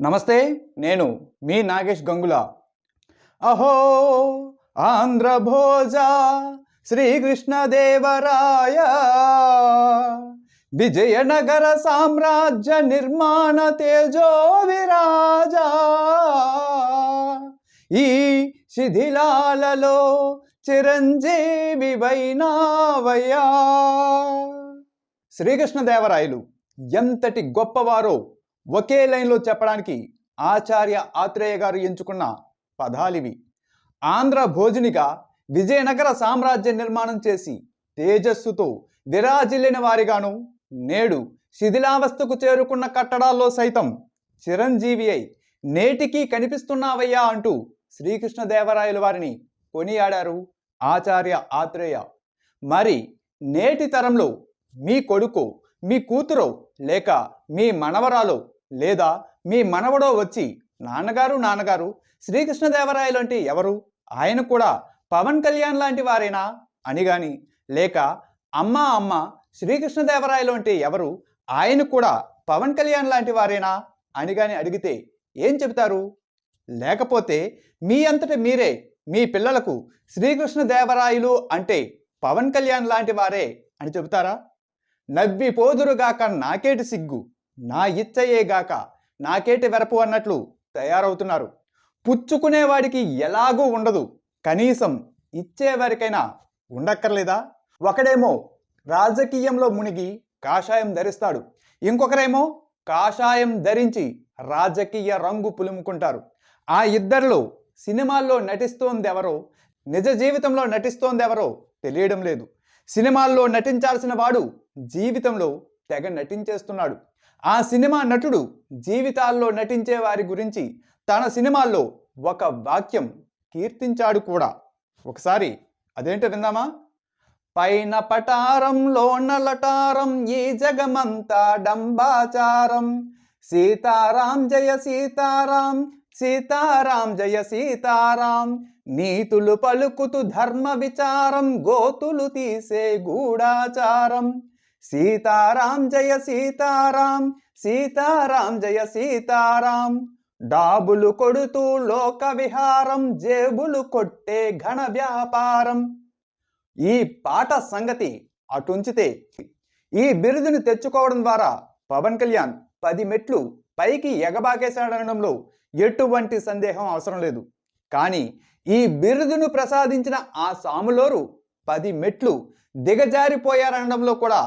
నమస్తే నేను మీ నాగేష్ గంగుల. అహో ఆంధ్ర భోజ శ్రీకృష్ణదేవరాయ. విజయనగర సామ్రాజ్య నిర్మాణ తేజో విరాజా ఈ శిథిలాలలో చిరంజీవి వైనావయ్యా. శ్రీకృష్ణదేవరాయలు ఎంతటి గొప్పవారో ఒకే లైన్లో చెప్పడానికి ఆచార్య ఆత్రేయ గారు ఎంచుకున్న పదాలివి. ఆంధ్ర భోజనిగా విజయనగర సామ్రాజ్య నిర్మాణం చేసి తేజస్సుతో విరాజిల్లిన వారిగాను నేడు శిథిలావస్థకు చేరుకున్న కట్టడాల్లో సైతం చిరంజీవి అయి నేటికి కనిపిస్తున్నావయ్యా అంటూ శ్రీకృష్ణదేవరాయల వారిని కొనియాడారు ఆచార్య ఆత్రేయ. మరి నేటి తరంలో మీ కొడుకు మీ కూతురో లేక మీ మనవరాలో లేదా మీ మనవడో వచ్చి నాన్నగారు నాన్నగారు శ్రీకృష్ణదేవరాయలు అంటే ఎవరు? ఆయన కూడా పవన్ కళ్యాణ్ లాంటి వారేనా? అని గాని లేక అమ్మ అమ్మ శ్రీకృష్ణదేవరాయలు అంటే ఎవరు? ఆయన కూడా పవన్ కళ్యాణ్ లాంటి వారేనా? అని గాని అడిగితే ఏం చెబుతారు? లేకపోతే మీ అంతటి మీరే మీ పిల్లలకు శ్రీకృష్ణదేవరాయలు అంటే పవన్ కళ్యాణ్ లాంటి వారే అని చెబుతారా? నవ్వి పోదురుగాక నాకేటి సిగ్గు? నా ఇచ్చయేగాక నాకేటి వెరపు అన్నట్లు తయారవుతున్నారు. పుచ్చుకునేవాడికి ఎలాగూ ఉండదు. కనీసం ఇచ్చేవారికైనా ఉండక్కర్లేదా? ఒకడేమో రాజకీయంలో మునిగి కాషాయం ధరిస్తాడు. ఇంకొకరేమో కాషాయం ధరించి రాజకీయ రంగు పులుముకుంటారు. ఆ ఇద్దరిలో సినిమాల్లో నటిస్తోంది ఎవరో నిజ జీవితంలో నటిస్తోంది ఎవరో తెలియడం లేదు. సినిమాల్లో నటించాల్సిన వాడు జీవితంలో తెగ నటించేస్తున్నాడు. ఆ సినిమా నటుడు జీవితాల్లో నటించే వారి గురించి తన సినిమాల్లో ఒక వాక్యం కీర్తించాడు కూడా. ఒకసారి అదేంటో విందామా? పైన పటారం నలటారం ఈ జగమంతా డంబాచారం. సీతారాం జయ సీతారాం సీతారాం జయ సీతారాం. నీతులు పలుకుతు ధర్మ విచారం గోతులు తీసే గూఢాచారం. సీతారాం జయ సీతారాం సీతారాం జయ సీతారాం. డాబులు కొడుతూ లోక విహారం జేబులు కొట్టే ఘన వ్యాపారం. ఈ పాట సంగతి అటుంచితే ఈ బిరుదును తెచ్చుకోవడం ద్వారా పవన్ కళ్యాణ్ పది మెట్లు పైకి ఎగబాకేశాడనడంలో ఎటువంటి సందేహం అవసరం లేదు. కానీ ఈ బిరుదును ప్రసాదించిన ఆ సాములోరు పది మెట్లు దిగజారిపోయారనడంలో కూడా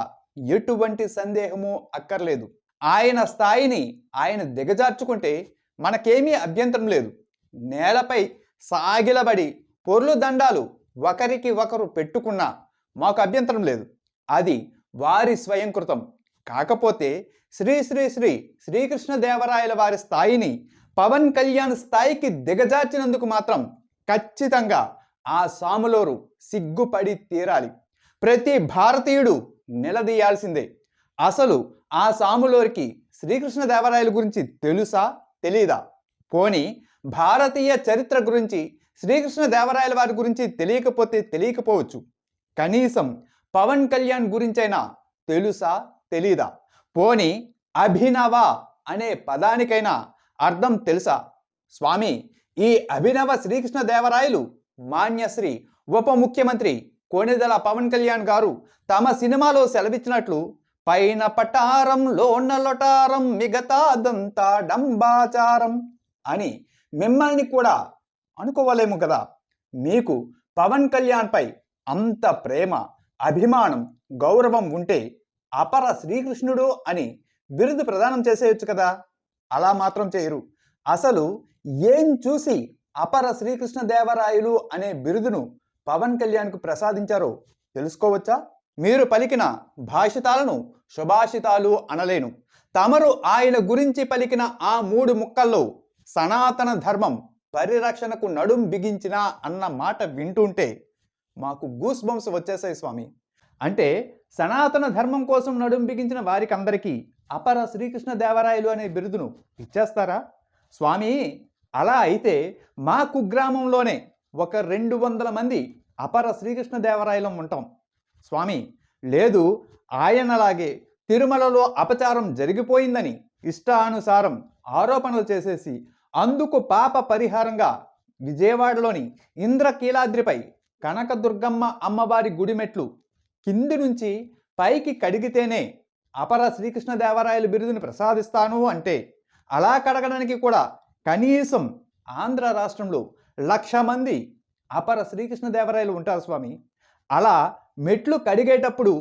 ఎటువంటి సందేహము అక్కర్లేదు. ఆయన స్థాయిని ఆయన దిగజార్చుకుంటే మనకేమీ అభ్యంతరం లేదు. నేలపై సాగిలబడి పొర్లు దండాలు ఒకరికి ఒకరు పెట్టుకున్నా మాకు అభ్యంతరం లేదు. అది వారి స్వయంకృతం. కాకపోతే శ్రీ శ్రీ శ్రీ శ్రీకృష్ణదేవరాయల వారి స్థాయిని పవన్ కళ్యాణ్ స్థాయికి దిగజార్చినందుకు మాత్రం ఖచ్చితంగా ఆ సాములోరు సిగ్గుపడి తీరాలి. ప్రతి భారతీయుడు నిలదీయాల్సిందే. అసలు ఆ సాములోరికి శ్రీకృష్ణదేవరాయల గురించి తెలుసా? తెలీదా? పోని భారతీయ చరిత్ర గురించి శ్రీకృష్ణదేవరాయల వారి గురించి తెలియకపోతే తెలియకపోవచ్చు. కనీసం పవన్ కళ్యాణ్ గురించైనా తెలుసా? తెలీదా? పోని అభినవ అనే పదానికైనా అర్థం తెలుసా? స్వామి ఈ అభినవ శ్రీకృష్ణదేవరాయలు మాన్యశ్రీ ఉప ముఖ్యమంత్రి కోనెదల పవన్ కళ్యాణ్ గారు తమ సినిమాలో సెలవిచ్చినట్లు పైన పటారం లోన లొటారం మిగతాదంతా డంబాచారం అని మిమ్మల్ని కూడా అనుకోవలేము కదా. మీకు పవన్ కళ్యాణ్పై అంత ప్రేమ అభిమానం గౌరవం ఉంటే అపర శ్రీకృష్ణుడు అని బిరుదు ప్రదానం చేసేయచ్చు కదా. అలా మాత్రం చేయరు. అసలు ఏం చూసి అపర శ్రీకృష్ణదేవరాయలు అనే బిరుదును పవన్ కళ్యాణ్కు ప్రసాదించారో తెలుసుకోవచ్చా? మీరు పలికిన భాషితాలను శుభాషితాలు అనలేను. తమరు ఆయన గురించి పలికిన ఆ మూడు ముక్కల్లో సనాతన ధర్మం పరిరక్షణకు నడుం బిగించిన అన్న మాట వింటుంటే మాకు గూస్ బంప్స్ వచ్చేసాయి స్వామి. అంటే సనాతన ధర్మం కోసం నడుం బిగించిన వారికి అందరికీ అపర శ్రీకృష్ణదేవరాయలు అనే బిరుదును ఇచ్చేస్తారా? స్వామి అలా అయితే మా కుగ్రామంలోనే ఒక రెండు వందల మంది అపర శ్రీకృష్ణదేవరాయలం ఉంటాం. స్వామి లేదు ఆయనలాగే తిరుమలలో అపచారం జరిగిపోయిందని ఇష్టానుసారం ఆరోపణలు చేసేసి అందుకు పాప పరిహారంగా విజయవాడలోని ఇంద్రకీలాద్రిపై కనకదుర్గమ్మ అమ్మవారి గుడి మెట్లు కింది నుంచి పైకి కడిగితేనే అపర శ్రీకృష్ణదేవరాయల బిరుదుని ప్రసాదిస్తాను అంటే అలా కడగడానికి కూడా కనీసం ఆంధ్ర రాష్ట్రంలో లక్ష మంది అపర శ్రీకృష్ణదేవరాయలు ఉంటారు స్వామి. అలా మెట్లు కడిగేటప్పుడు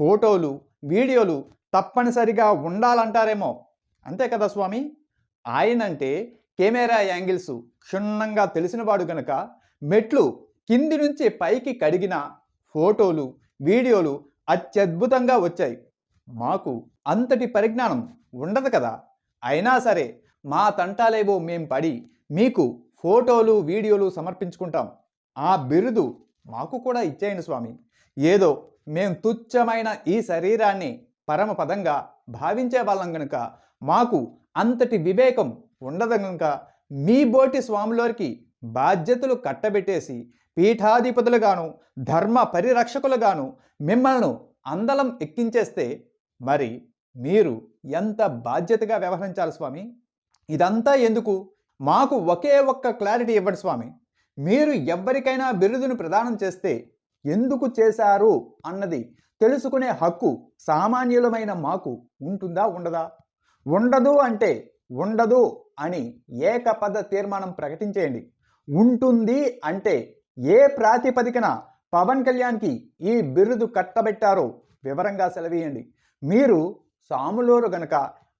ఫోటోలు వీడియోలు తప్పనిసరిగా ఉండాలంటారేమో. అంతే కదా స్వామి? ఆయనంటే కెమెరా యాంగిల్స్ క్షుణ్ణంగా తెలిసినవాడు గనక మెట్లు కింది నుంచి పైకి కడిగిన ఫోటోలు వీడియోలు అత్యద్భుతంగా వచ్చాయి. మాకు అంతటి పరిజ్ఞానం ఉండదు కదా. అయినా సరే మా తంటాలేవో మేం పడి మీకు ఫోటోలు వీడియోలు సమర్పించుకుంటాం. ఆ బిరుదు మాకు కూడా ఇచ్చేయండి స్వామి. ఏదో మేం తుచ్చమైన ఈ శరీరాన్ని పరమపదంగా భావించే వాళ్ళం గనుక మాకు అంతటి వివేకం ఉండదు గనుక మీ బోటి స్వాములోరికి బాధ్యతలు కట్టబెట్టేసి పీఠాధిపతులుగాను ధర్మ పరిరక్షకులుగాను మిమ్మల్ని అందలం ఎక్కించేస్తే మరి మీరు ఎంత బాధ్యతగా వ్యవహరించాలి స్వామి? ఇదంతా ఎందుకు? మాకు ఒకే ఒక్క క్లారిటీ ఇవ్వండి స్వామి. మీరు ఎవ్వరికైనా బిరుదును ప్రదానం చేస్తే ఎందుకు చేశారు అన్నది తెలుసుకునే హక్కు సామాన్యులమైన మాకు ఉంటుందా ఉండదా? ఉండదు అంటే ఉండదు అని ఏకపద తీర్మానం ప్రకటించేయండి. ఉంటుంది అంటే ఏ ప్రాతిపదికన పవన్ కళ్యాణ్కి ఈ బిరుదు కట్టబెట్టారో వివరంగా సెలవీయండి. మీరు సాములోరు గనక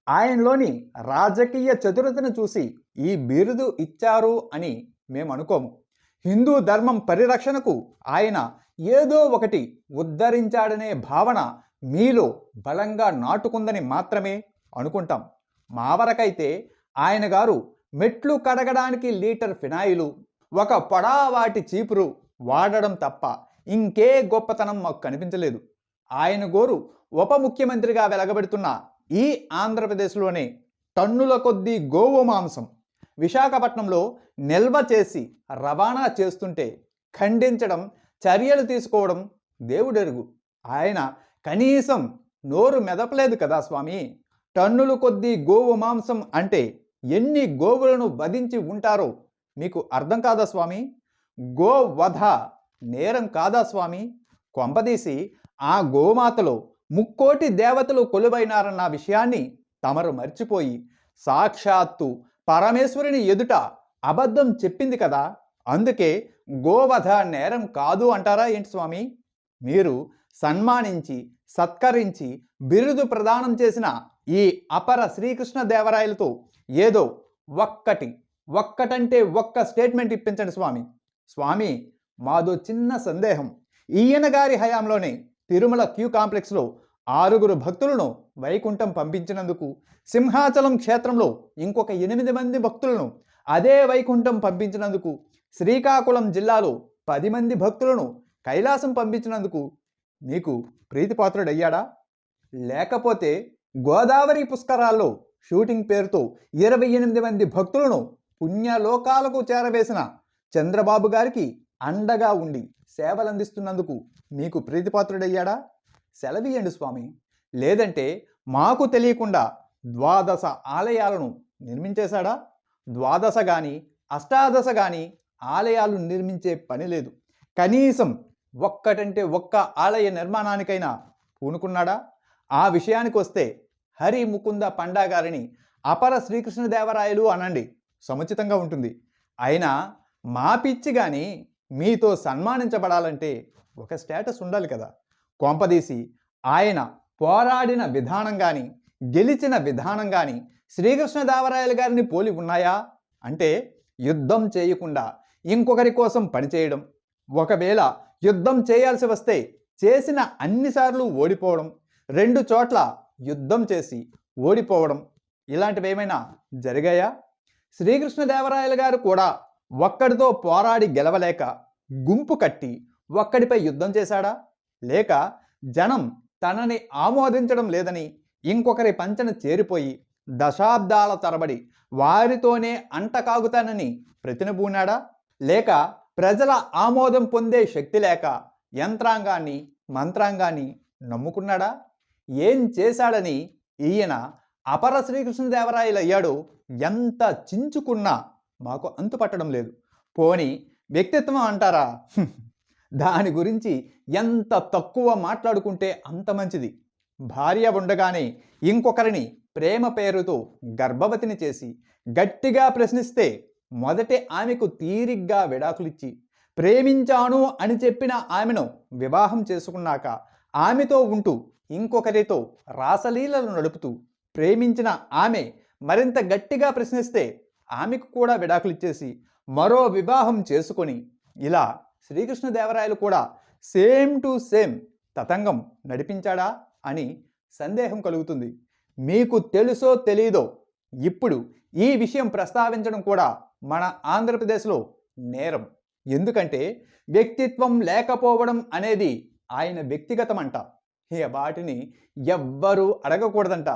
ఆయనలోని రాజకీయ చతురతను చూసి ఈ బిరుదు ఇచ్చారు అని మేము అనుకోము హిందూ ధర్మం పరిరక్షణకు ఆయన ఏదో ఒకటి ఉద్ధరించాడనే భావన మీలో బలంగా నాటుకుందని మాత్రమే అనుకుంటాం. మా వరకైతే ఆయన గారు మెట్లు కడగడానికి లీటర్ ఫినాయిలు ఒక పొడావాటి చీపురు వాడడం తప్ప ఇంకే గొప్పతనం మాకు కనిపించలేదు. ఆయన గోరు ఉప ముఖ్యమంత్రిగా వెలగబెడుతున్న ఈ ఆంధ్రప్రదేశ్లోనే టన్నుల కొద్దీ గోవు మాంసం విశాఖపట్నంలో నిల్వ చేసి రవాణా చేస్తుంటే ఖండించడం చర్యలు తీసుకోవడం దేవుడెరుగు. ఆయన కనీసం నోరు మెదపలేదు కదా స్వామి. టన్నులు కొద్దీ గోవు మాంసం అంటే ఎన్ని గోవులను వధించి ఉంటారో మీకు అర్థం కాదా స్వామి? గో వధ నేరం కాదా స్వామి? కొంపదీసి ఆ గోమాతలో ముక్కోటి దేవతలు కొలువైనారన్న విషయాన్ని తమరు మర్చిపోయి సాక్షాత్తు పరమేశ్వరుని ఎదుట అబద్ధం చెప్పింది కదా అందుకే గోవధ నేరం కాదు అంటారా ఏంటి స్వామి? మీరు సన్మానించి సత్కరించి బిరుదు ప్రదానం చేసిన ఈ అపర శ్రీకృష్ణ దేవరాయలతో ఏదో ఒక్కటి ఒక్కటంటే ఒక్క స్టేట్మెంట్ ఇప్పించండి స్వామి. స్వామి మాదో చిన్న సందేహం. ఈయన గారి హయాంలోనే తిరుమల క్యూ కాంప్లెక్స్లో ఆరుగురు భక్తులను వైకుంఠం పంపించినందుకు సింహాచలం క్షేత్రంలో ఇంకొక ఎనిమిది మంది భక్తులను అదే వైకుంఠం పంపించినందుకు శ్రీకాకుళం జిల్లాలో పది మంది భక్తులను కైలాసం పంపించినందుకు నీకు ప్రీతిపాత్రుడయ్యాడా? లేకపోతే గోదావరి పుష్కరాల్లో షూటింగ్ పేరుతో ఇరవై ఎనిమిది మంది భక్తులను పుణ్యలోకాలకు చేరవేసిన చంద్రబాబు గారికి అండగా ఉండి సేవలందిస్తున్నందుకు నీకు ప్రీతిపాత్రుడయ్యాడా? సెలవీయండి స్వామి. లేదంటే మాకు తెలియకుండా ద్వాదశ ఆలయాలను నిర్మించేశాడా? ద్వాదశ కానీ అష్టాదశ కానీ ఆలయాలు నిర్మించే పని లేదు. కనీసం ఒక్కటంటే ఒక్క ఆలయ నిర్మాణానికైనా పూనుకున్నాడా? ఆ విషయానికి వస్తే హరి ముకుంద పండా గారిని అపర శ్రీకృష్ణదేవరాయలు అనండి. సముచితంగా ఉంటుంది. అయినా మా పిచ్చి కానీ మీతో సన్మానించబడాలంటే ఒక స్టేటస్ ఉండాలి కదా. కొంపదీసి ఆయన పోరాడిన విధానం కానీ గెలిచిన విధానం కానీ శ్రీకృష్ణదేవరాయలు గారిని పోలి ఉన్నాయా? అంటే యుద్ధం చేయకుండా ఇంకొకరి కోసం పనిచేయడం ఒకవేళ యుద్ధం చేయాల్సి వస్తే చేసిన అన్నిసార్లు ఓడిపోవడం. రెండు చోట్ల యుద్ధం చేసి ఓడిపోవడం. ఇలాంటివి ఏమైనా జరిగాయా? శ్రీకృష్ణదేవరాయలు గారు కూడా ఒక్కడితో పోరాడి గెలవలేక గుంపు కట్టి ఒక్కడిపై యుద్ధం చేశాడా? లేక జనం తనని ఆమోదించడం లేదని ఇంకొకరి పంచన చేరిపోయి దశాబ్దాల తరబడి వారితోనే అంటకాగుతానని ప్రతినబూనాడా? లేక ప్రజల ఆమోదం పొందే శక్తి లేక యంత్రాంగాన్ని మంత్రాంగాన్ని నమ్ముకున్నాడా? ఏం చేశాడని ఈయన అపర శ్రీకృష్ణదేవరాయలు అయ్యాడో ఎంత చించుకున్నా మాకు అంతు పట్టడం లేదు. పోని వ్యక్తిత్వం అంటారా? దాని గురించి ఎంత తక్కువ మాట్లాడుకుంటే అంత మంచిది. భార్య ఉండగానే ఇంకొకరిని ప్రేమ పేరుతో గర్భవతిని చేసి గట్టిగా ప్రశ్నిస్తే మొదటే ఆమెకు తీరిగ్గా విడాకులిచ్చి ప్రేమించాను అని చెప్పిన ఆమెను వివాహం చేసుకున్నాక ఆమెతో ఉంటూ ఇంకొకరితో రాసలీలలు నడుపుతూ ప్రేమించిన ఆమె మరింత గట్టిగా ప్రశ్నిస్తే ఆమెకు కూడా విడాకులిచ్చేసి మరో వివాహం చేసుకొని ఇలా శ్రీకృష్ణదేవరాయలు కూడా సేమ్ టు సేమ్ తతంగం నడిపించాడా అని సందేహం కలుగుతుంది. మీకు తెలుసో తెలీదో ఇప్పుడు ఈ విషయం ప్రస్తావించడం కూడా మన ఆంధ్రప్రదేశ్లో నేరం. ఎందుకంటే వ్యక్తిత్వం లేకపోవడం అనేది ఆయన వ్యక్తిగతమంట. వాటిని ఎవ్వరూ అడగకూడదంట.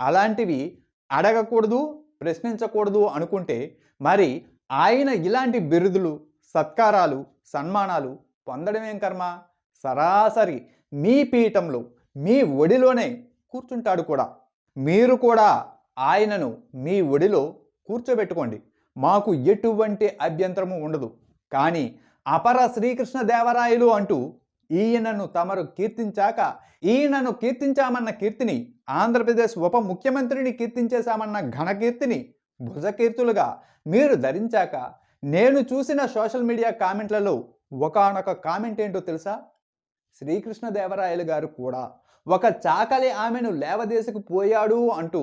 అలాంటివి అడగకూడదు ప్రశ్నించకూడదు అనుకుంటే మరి ఆయన ఇలాంటి బిరుదులు సత్కారాలు సన్మానాలు పొందడమేం కర్మ? సరాసరి మీ పీఠంలో మీ ఒడిలోనే కూర్చుంటాడు కూడా. మీరు కూడా ఆయనను మీ ఒడిలో కూర్చోబెట్టుకోండి. మాకు ఎటువంటి అభ్యంతరము ఉండదు. కానీ అపర శ్రీకృష్ణ దేవరాయలు అంటూ ఈయనను తమరు కీర్తించాక ఈయనను కీర్తించామన్న కీర్తిని ఆంధ్రప్రదేశ్ ఉప ముఖ్యమంత్రిని కీర్తించేశామన్న ఘనకీర్తిని భుజకీర్తులుగా మీరు ధరించాక నేను చూసిన సోషల్ మీడియా కామెంట్లలో ఒకానొక కామెంట్ ఏంటో తెలుసా? శ్రీకృష్ణదేవరాయలు గారు కూడా ఒక చాకలి ఆమెను లేవదేశకు పోయాడు అంటూ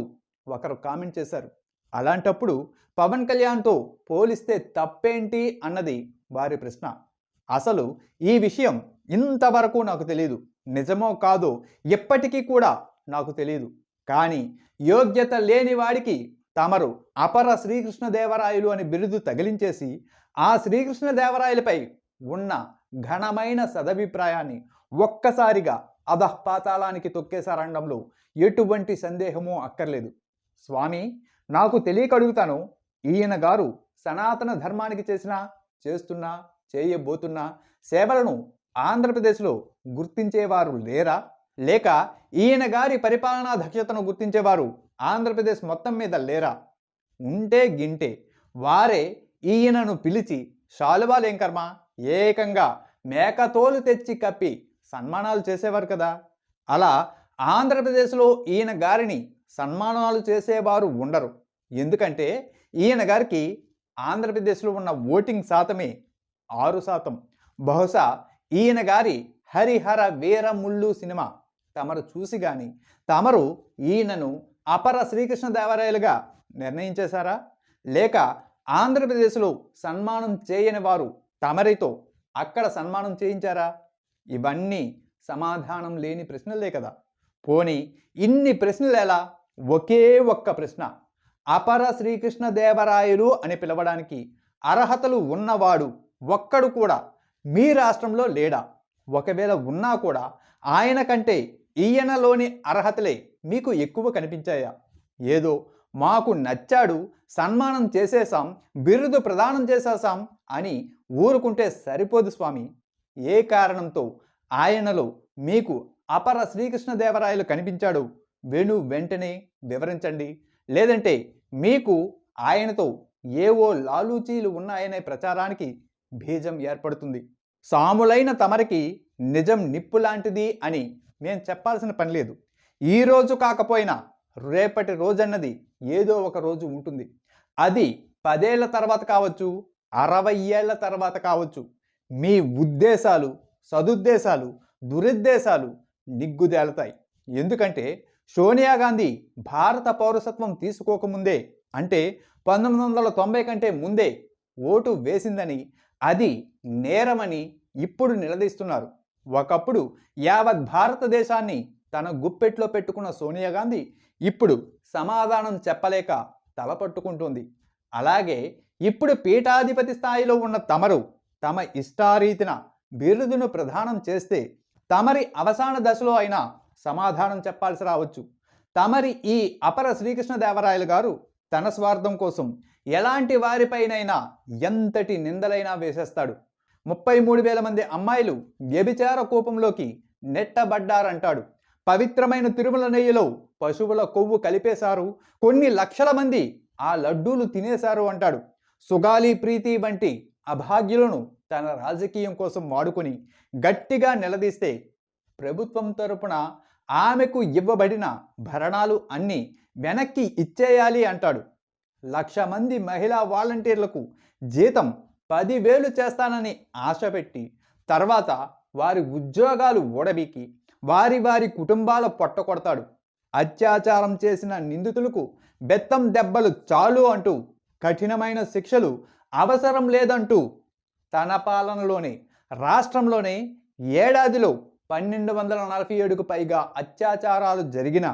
ఒకరు కామెంట్ చేశారు. అలాంటప్పుడు పవన్ కళ్యాణ్తో పోలిస్తే తప్పేంటి అన్నది వారి ప్రశ్న. అసలు ఈ విషయం ఇంతవరకు నాకు తెలియదు నిజమో కాదో ఎప్పటికీ కూడా నాకు తెలియదు కానీ యోగ్యత లేని వాడికి తమరు అపర శ్రీకృష్ణదేవరాయలు అని బిరుదు తగిలించేసి ఆ శ్రీకృష్ణదేవరాయలపై ఉన్న ఘనమైన సదభిప్రాయాన్ని ఒక్కసారిగా అధఃపాతాళానికి తొక్కేశారండంలో ఎటువంటి సందేహమూ అక్కర్లేదు. స్వామి నాకు తెలియక అడుగుతాను ఈయన గారు సనాతన ధర్మానికి చేసిన చేస్తున్నా చేయబోతున్న సేవలను ఆంధ్రప్రదేశ్లో గుర్తించేవారు లేరా? లేక ఈయన గారి పరిపాలనా దక్షతను గుర్తించేవారు ఆంధ్రప్రదేశ్ మొత్తం మీద లేరా? ఉంటే గింటే. వారే ఈయనను పిలిచి శాలువాలేం కర్మ? ఏకంగా మేకతోలు తెచ్చి కప్పి సన్మానాలు చేసేవారు కదా? అలా ఆంధ్రప్రదేశ్లో ఈయన గారిని సన్మానాలు చేసేవారు ఉండరు. ఎందుకంటే ఈయన గారికి ఆంధ్రప్రదేశ్లో ఉన్న ఓటింగ్ శాతమే ఆరు శాతం. బహుశా ఈయన గారి హరిహర వీరముళ్ళు సినిమా తమరు చూసి కానీ తమరు ఈయనను అపర శ్రీకృష్ణదేవరాయలుగా నిర్ణయించేశారా? లేక ఆంధ్రప్రదేశ్లో సన్మానం చేయని వారు తమరితో అక్కడ సన్మానం చేయించారా? ఇవన్నీ సమాధానం లేని ప్రశ్నలే కదా. పోని ఇన్ని ప్రశ్నలు ఎలా? ఒకే ఒక్క ప్రశ్న. అపర శ్రీకృష్ణదేవరాయలు అని పిలవడానికి అర్హతలు ఉన్నవాడు ఒక్కడు కూడా మీ రాష్ట్రంలో లేడా? ఒకవేళ ఉన్నా కూడా ఆయన కంటే ఈయనలోని అర్హతలే మీకు ఎక్కువ కనిపించాయా? ఏదో మాకు నచ్చాడు సన్మానం చేసేసాం బిరుదు ప్రదానం చేసేసాం అని ఊరుకుంటే సరిపోదు స్వామి. ఏ కారణంతో? ఆయనలో మీకు అపర శ్రీకృష్ణదేవరాయలు కనిపించాడు. వెను వెంటనే వివరించండి. లేదంటే మీకు ఆయనతో ఏవో లాలూచీలు ఉన్నాయనే ప్రచారానికి బీజం ఏర్పడుతుంది. సాములైన తమరికి నిజం నిప్పు లాంటిది అని నేను చెప్పాల్సిన పని లేదు. ఈ రోజు కాకపోయినా రేపటి రోజన్నది ఏదో ఒక రోజు ఉంటుంది. అది పదేళ్ళ తర్వాత కావచ్చు అరవై ఏళ్ళ తర్వాత కావచ్చు. మీ ఉద్దేశాలు సదుద్దేశాలు దురుద్దేశాలు నిగ్గుదేలతాయి. ఎందుకంటే సోనియా గాంధీ భారత పౌరసత్వం తీసుకోకముందే అంటే పంతొమ్మిది వందల తొంభై కంటే ముందే ఓటు వేసిందని అది నేరమని ఇప్పుడు నిలదీస్తున్నారు. ఒకప్పుడు యావత్ భారతదేశాన్ని తన గుప్పెట్లో పెట్టుకున్న సోనియా గాంధీ ఇప్పుడు సమాధానం చెప్పలేక తలపట్టుకుంటుంది అలాగే ఇప్పుడు పీఠాధిపతి స్థాయిలో ఉన్న తమరు తమ ఇష్టారీతిన బిరుదును ప్రదానం చేస్తే తమరి అవసాన దశలో అయినా సమాధానం చెప్పాల్సి రావచ్చు. తమరి ఈ అపర శ్రీకృష్ణదేవరాయలు గారు తన స్వార్థం కోసం ఎలాంటి వారిపైనైనా ఎంతటి నిందలైనా వేసేస్తాడు. ముప్పై మూడు వేల మంది అమ్మాయిలు వ్యభిచార కోపంలోకి నెట్టబడ్డారంటాడు. పవిత్రమైన తిరుమల నెయ్యిలో పశువుల కొవ్వు కలిపేశారు. కొన్ని లక్షల మంది ఆ లడ్డూలు తినేశారు అంటాడు. సుగాలి ప్రీతి వంటి అభాగ్యులను తన రాజకీయం కోసం వాడుకొని గట్టిగా నిలదీస్తే ప్రభుత్వం తరపున ఆమెకు ఇవ్వబడిన భరణాలు అన్నీ వెనక్కి ఇచ్చేయాలి అంటాడు. లక్ష మంది మహిళా వాలంటీర్లకు జీతం పదివేలు చేస్తానని ఆశ పెట్టి తర్వాత వారి ఉద్యోగాలు ఊడబీకి వారి వారి కుటుంబాల పొట్ట కొడతాడు. అత్యాచారం చేసిన నిందితులకు బెత్తం దెబ్బలు చాలు అంటూ కఠినమైన శిక్షలు అవసరం లేదంటూ తన పాలనలోనే రాష్ట్రంలోనే ఏడాదిలో పన్నెండు వందల నలభై ఏడుకు పైగా అత్యాచారాలు జరిగిన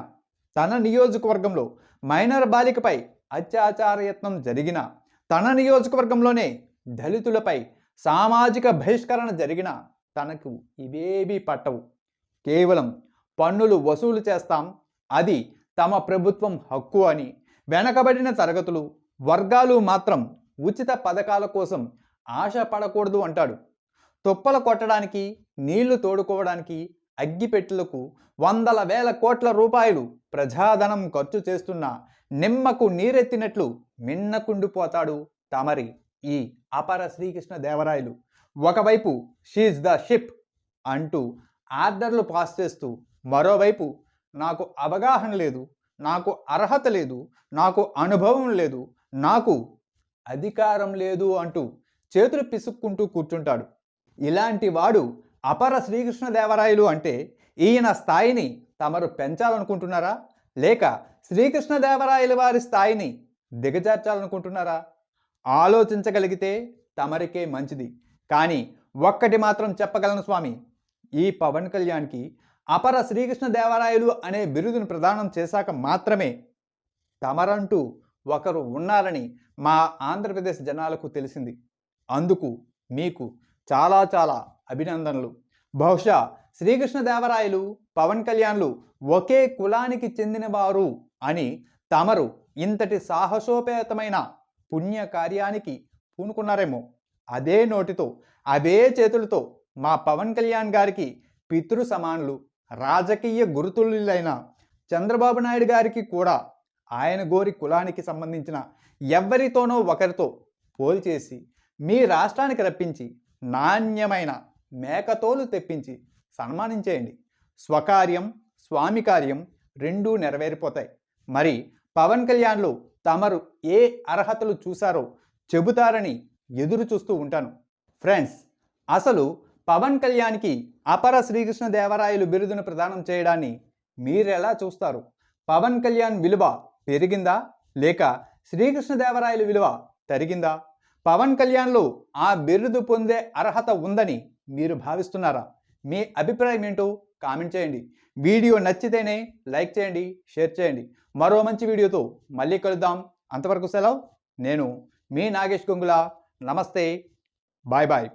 తన నియోజకవర్గంలో మైనర్ బాలికపై అత్యాచార యత్నం జరిగిన తన నియోజకవర్గంలోనే దళితులపై సామాజిక బహిష్కరణ జరిగిన తనకు ఇవేవీ పట్టవు. కేవలం పన్నులు వసూలు చేస్తాం. అది తమ ప్రభుత్వం హక్కు అని వెనకబడిన తరగతులు వర్గాలు మాత్రం ఉచిత పథకాల కోసం ఆశ పడకూడదు అంటాడు. తుప్పల కొట్టడానికి నీళ్ళు తోడుకోవడానికి అగ్గిపెట్టెలకు వందల వేల కోట్ల రూపాయలు ప్రజాధనం ఖర్చు చేస్తున్న నిమ్మకు నీరెత్తినట్లు మిన్నకుండిపోతాడు తమరి ఈ అపర శ్రీకృష్ణ దేవరాయలు. ఒకవైపు షీజ్ ద షిప్ అంటూ ఆర్డర్లు పాస్ చేస్తూ మరోవైపు నాకు అవగాహన లేదు నాకు అర్హత లేదు నాకు అనుభవం లేదు నాకు అధికారం లేదు అంటూ చేతులు పిసుక్కుంటూ కూర్చుంటాడు. ఇలాంటి వాడు అపర శ్రీకృష్ణదేవరాయలు అంటే ఈయన స్థాయిని తమరు పెంచాలనుకుంటున్నారా? లేక శ్రీకృష్ణదేవరాయల వారి స్థాయిని దిగజార్చాలనుకుంటున్నారా? ఆలోచించగలిగితే తమరికే మంచిది. కానీ ఒక్కటి మాత్రం చెప్పగలను స్వామి ఈ పవన్ కళ్యాణ్కి అపర శ్రీకృష్ణదేవరాయలు అనే బిరుదును ప్రదానం చేశాక మాత్రమే తమరంటూ ఒకరు ఉన్నారని మా ఆంధ్రప్రదేశ్ జనాలకు తెలిసింది. అందుకు మీకు చాలా చాలా అభినందనలు. బహుశా శ్రీకృష్ణదేవరాయలు పవన్ కళ్యాణ్లు ఒకే కులానికి చెందినవారు అని తమరు ఇంతటి సాహసోపేతమైన పుణ్య కార్యానికి పూనుకున్నారేమో. అదే నోటితో అదే చేతులతో మా పవన్ కళ్యాణ్ గారికి పితృ సమానులు రాజకీయ గురుతులైన చంద్రబాబు నాయుడు గారికి కూడా ఆయన గోరి కులానికి సంబంధించిన ఎవరితోనో ఒకరితో పోల్చేసి మీ రాష్ట్రానికి రప్పించి నాణ్యమైన మేకతోలు తెప్పించి సన్మానించేయండి. స్వకార్యం స్వామి కార్యం రెండూ నెరవేరిపోతాయి. మరి పవన్ కళ్యాణ్లో తమరు ఏ అర్హతలు చూశారో చెబుతారని ఎదురు చూస్తూ ఉంటాను. ఫ్రెండ్స్ అసలు పవన్ కళ్యాణ్కి అపర శ్రీకృష్ణ దేవరాయలు బిరుదును ప్రదానం చేయడాన్ని మీరెలా చూస్తారు? పవన్ కళ్యాణ్ విలువ పెరిగిందా? లేక శ్రీకృష్ణదేవరాయల విలువ తరిగిందా? పవన్ కళ్యాణ్లో ఆ బిరుదు పొందే అర్హత ఉందని మీరు భావిస్తున్నారా? మీ అభిప్రాయం ఏంటో కామెంట్ చేయండి. వీడియో నచ్చితేనే లైక్ చేయండి షేర్ చేయండి. మరో మంచి వీడియోతో మళ్ళీ కలుద్దాం. అంతవరకు సెలవు. నేను మీ నాగేష్ గొంగుల. నమస్తే. Bye bye.